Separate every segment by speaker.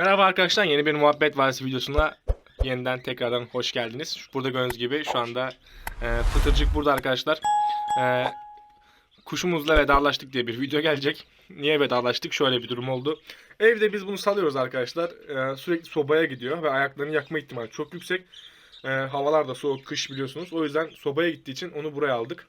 Speaker 1: arkadaşlar yeni bir muhabbet varisi videosuna yeniden tekrardan hoş geldiniz. Burada gördüğünüz gibi şu anda e, Pıtırcık burada arkadaşlar. E, kuşumuzla vedalaştık diye bir video gelecek. Niye vedalaştık? Şöyle bir durum oldu. Evde biz bunu salıyoruz arkadaşlar. E, sürekli sobaya gidiyor ve ayaklarını yakma ihtimali çok yüksek. E, havalar da soğuk, kış biliyorsunuz. O yüzden sobaya gittiği için onu buraya aldık.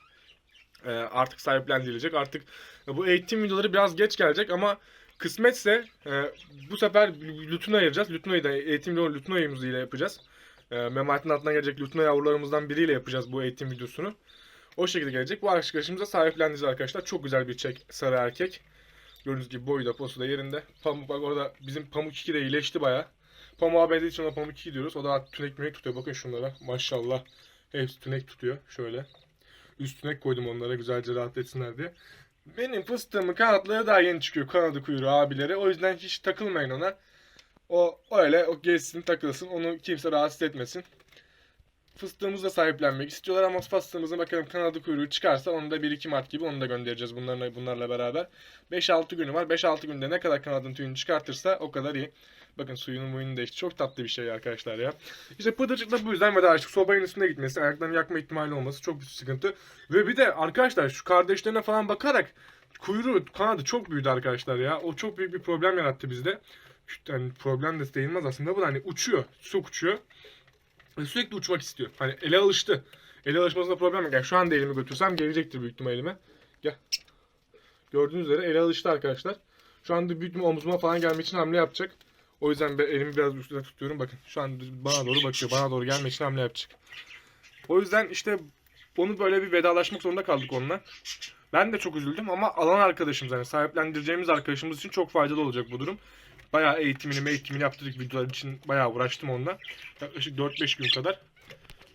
Speaker 1: E, artık sahiplendirilecek. Artık bu eğitim videoları biraz geç gelecek ama kısmetse e, bu sefer Lütuna ayıracağız. Lütuna'yı da eğitim videonu Lütuna ile yapacağız. E, Mematin altından gelecek Lütuna yavrularımızdan biriyle yapacağız bu eğitim videosunu. O şekilde gelecek. Bu arkadaşımıza sahiplendireceğiz arkadaşlar. Çok güzel bir çek sarı erkek. Gördüğünüz gibi boyu da posu da yerinde. Pamuk bak orada bizim Pamuk 2 de iyileşti baya. Pamuğa benzediği için ona Pamuk 2 diyoruz. O da tünek münek tutuyor. Bakın şunlara. Maşallah. Hepsi tünek tutuyor. Şöyle. Üst tünek koydum onlara güzelce rahat etsinler diye. Benim fıstığımın kanatları daha yeni çıkıyor. Kanadı kuyruğu abileri. O yüzden hiç takılmayın ona. O öyle o gezsin takılsın. Onu kimse rahatsız etmesin. Fıstığımızı da sahiplenmek istiyorlar ama fıstığımızın bakalım kanadı kuyruğu çıkarsa onu da 1-2 Mart gibi onu da göndereceğiz bunlarla, bunlarla beraber. 5-6 günü var. 5-6 günde ne kadar kanadın tüyünü çıkartırsa o kadar iyi. Bakın suyunu muyunu değişti. Çok tatlı bir şey arkadaşlar ya. İşte Pıtırcık da bu yüzden vedalaştık. Sobanın üstünde gitmesi, ayaklarını yakma ihtimali olması çok büyük sıkıntı. Ve bir de arkadaşlar şu kardeşlerine falan bakarak kuyruğu, kanadı çok büyüdü arkadaşlar ya. O çok büyük bir problem yarattı bizde. Yani problem de değilmez aslında bu da hani uçuyor. Çok uçuyor. Ve sürekli uçmak istiyor. Hani ele alıştı. Ele alışmasında problem yok. Yani şu anda elimi götürsem gelecektir büyük ihtimalle elime. Gel. Gördüğünüz üzere ele alıştı arkadaşlar. Şu anda büyük ihtimalle omzuma falan gelmek için hamle yapacak. O yüzden ben elimi biraz üstüne tutuyorum. Bakın şu an bana doğru bakıyor. Bana doğru gelmek için hamle yapacak. O yüzden işte onu böyle bir vedalaşmak zorunda kaldık onunla. Ben de çok üzüldüm ama alan arkadaşımız yani sahiplendireceğimiz arkadaşımız için çok faydalı olacak bu durum. Bayağı eğitimini eğitimini yaptırdık videolar için bayağı uğraştım onunla. Yaklaşık 4-5 gün kadar.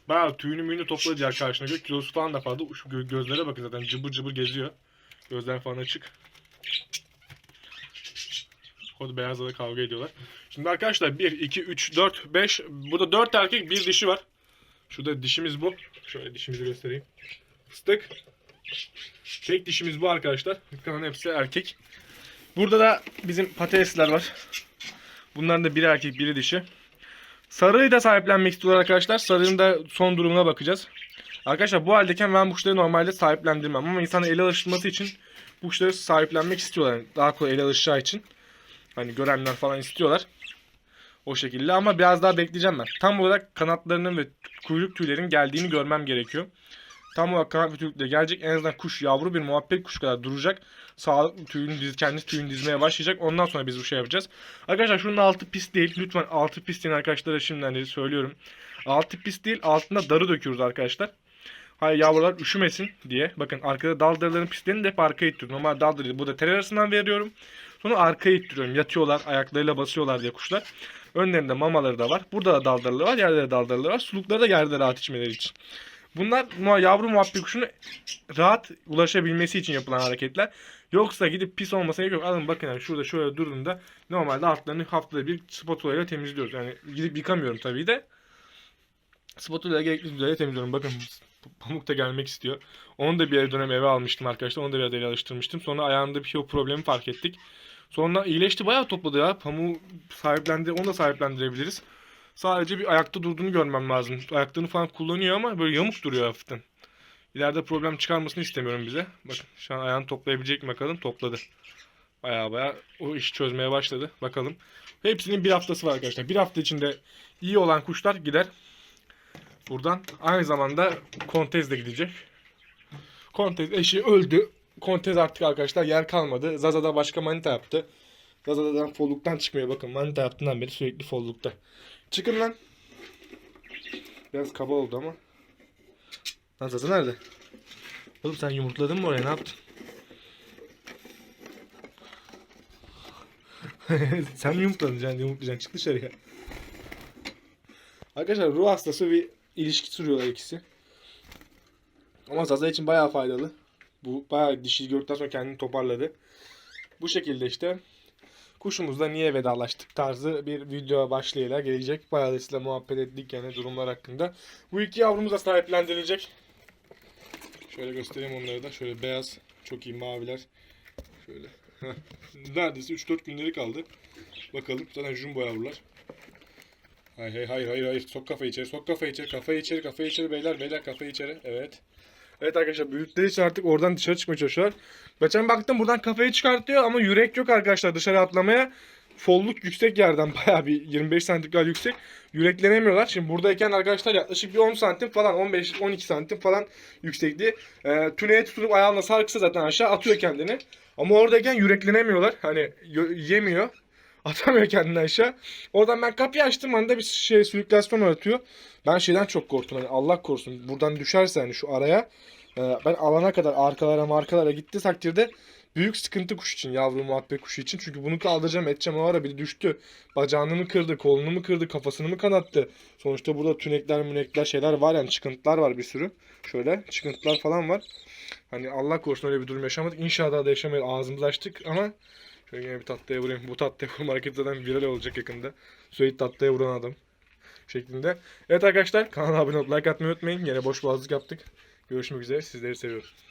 Speaker 1: Bayağı tüyünü müyünü topladı diğer karşına göre. Kilosu falan da fazla. Şu gö- gözlere bakın zaten cıbır cıbır geziyor. Gözler falan açık. Da beyazla da kavga ediyorlar. Şimdi arkadaşlar 1, 2, 3, 4, 5. Burada 4 erkek bir dişi var. Şurada dişimiz bu. Şöyle dişimizi göstereyim. Fıstık. Tek dişimiz bu arkadaşlar. Kalan hepsi erkek. Burada da bizim patatesler var. Bunların da biri erkek biri dişi. Sarıyı da sahiplenmek istiyorlar arkadaşlar. Sarının da son durumuna bakacağız. Arkadaşlar bu haldeyken ben bu kuşları normalde sahiplendirmem. Ama insanın ele alışması için bu kuşları sahiplenmek istiyorlar. Yani daha kolay ele alışacağı için. Hani görenler falan istiyorlar. O şekilde ama biraz daha bekleyeceğim ben. Tam olarak kanatlarının ve kuyruk tüylerin geldiğini görmem gerekiyor. Tam olarak kanat ve gelecek. En azından kuş yavru bir muhabbet kuş kadar duracak. Sağlıklı tüyünü diz, kendi tüyünü dizmeye başlayacak. Ondan sonra biz bu şey yapacağız. Arkadaşlar şunun altı pis değil. Lütfen altı pis deyin arkadaşlara şimdiden de söylüyorum. Altı pis değil. Altında darı döküyoruz arkadaşlar. Hayır yavrular üşümesin diye. Bakın arkada dal darıların pislerini de hep arkaya ittiriyorum. Normal dal darı burada tel arasından veriyorum. Sonra arkaya ittiriyorum. Yatıyorlar ayaklarıyla basıyorlar diye kuşlar. Önlerinde mamaları da var. Burada da daldarları var. Yerde de daldarları var. Sulukları da yerde rahat içmeleri için. Bunlar yavru muhabbet kuşunu rahat ulaşabilmesi için yapılan hareketler. Yoksa gidip pis olmasına gerek yok. Alın bakın yani şurada şöyle durduğunda normalde altlarını haftada bir spatula ile temizliyoruz. Yani gidip yıkamıyorum tabii de. Spatula ile gerekli düzeyde temizliyorum. Bakın Pamuk da gelmek istiyor. Onu da bir ara dönem eve almıştım arkadaşlar. Onu da biraz ele alıştırmıştım. Sonra ayağında bir şey problemi fark ettik. Sonra iyileşti bayağı topladı ya. Pamuğu sahiplendi, onu da sahiplendirebiliriz. Sadece bir ayakta durduğunu görmem lazım. Ayaklarını falan kullanıyor ama böyle yamuk duruyor hafiften. İleride problem çıkarmasını istemiyorum bize. Bakın şu an ayağını toplayabilecek mi bakalım. Topladı. Baya baya o işi çözmeye başladı. Bakalım. Hepsinin bir haftası var arkadaşlar. Bir hafta içinde iyi olan kuşlar gider. Buradan aynı zamanda Kontez de gidecek. Kontez eşi öldü. Kontez artık arkadaşlar yer kalmadı. Zaza'da başka manita yaptı. Zaza'dan folluktan çıkmıyor. Bakın manita yaptığından beri sürekli follukta. Çıkın lan. Biraz kaba oldu ama. Lan Zaza nerede? Oğlum sen yumurtladın mı oraya ne yaptın? sen mi yumurtladın can yumurtlayacaksın çık dışarıya. Arkadaşlar ruh hastası bir ilişki sürüyorlar ikisi. Ama Zaza için bayağı faydalı. Bu bayağı dişi gördükten sonra kendini toparladı. Bu şekilde işte kuşumuzla niye vedalaştık tarzı bir video başlığıyla gelecek. Bayağı da muhabbet ettik yani durumlar hakkında. Bu iki yavrumuz da sahiplendirilecek. Şöyle göstereyim onları da. Şöyle beyaz, çok iyi maviler. Şöyle. Neredeyse 3-4 günleri kaldı. Bakalım. Zaten jumbo yavrular. Hayır hayır hayır hayır. Sok kafayı içeri. Sok kafayı içeri. Kafayı içeri. Kafayı içeri beyler. Beyler kafayı içeri. Evet. Evet arkadaşlar büyükleri için artık oradan dışarı çıkmaya çalışıyorlar. Geçen baktım buradan kafayı çıkartıyor ama yürek yok arkadaşlar dışarı atlamaya. Folluk yüksek yerden bayağı bir 25 santim kadar yüksek. Yüreklenemiyorlar. Şimdi buradayken arkadaşlar yaklaşık bir 10 santim falan 15-12 santim falan yüksekliği. Ee, tüneye tutunup ayağına sarksa zaten aşağı atıyor kendini. Ama oradayken yüreklenemiyorlar. Hani yemiyor. Atamıyor kendini aşağı. Oradan ben kapıyı açtım anda bir şey sirkülasyon yaratıyor. Ben şeyden çok korktum. Hani Allah korusun buradan düşerse hani şu araya. e, ben alana kadar arkalara markalara gitti takdirde büyük sıkıntı kuş için yavru muhabbet kuşu için. Çünkü bunu kaldıracağım edeceğim o ara biri düştü. Bacağını mı kırdı, kolunu mu kırdı, kafasını mı kanattı. Sonuçta burada tünekler münekler şeyler var yani çıkıntılar var bir sürü. Şöyle çıkıntılar falan var. Hani Allah korusun öyle bir durum yaşamadık. İnşallah da yaşamayız. Ağzımızı açtık ama şöyle yine bir tatlıya vurayım. Bu tatlıya vurma hareketi zaten viral olacak yakında. Sürekli tatlıya vuran adam şeklinde. Evet arkadaşlar kanala abone olup like atmayı unutmayın. Yine boş boğazlık yaptık. Görüşmek üzere. Sizleri seviyoruz.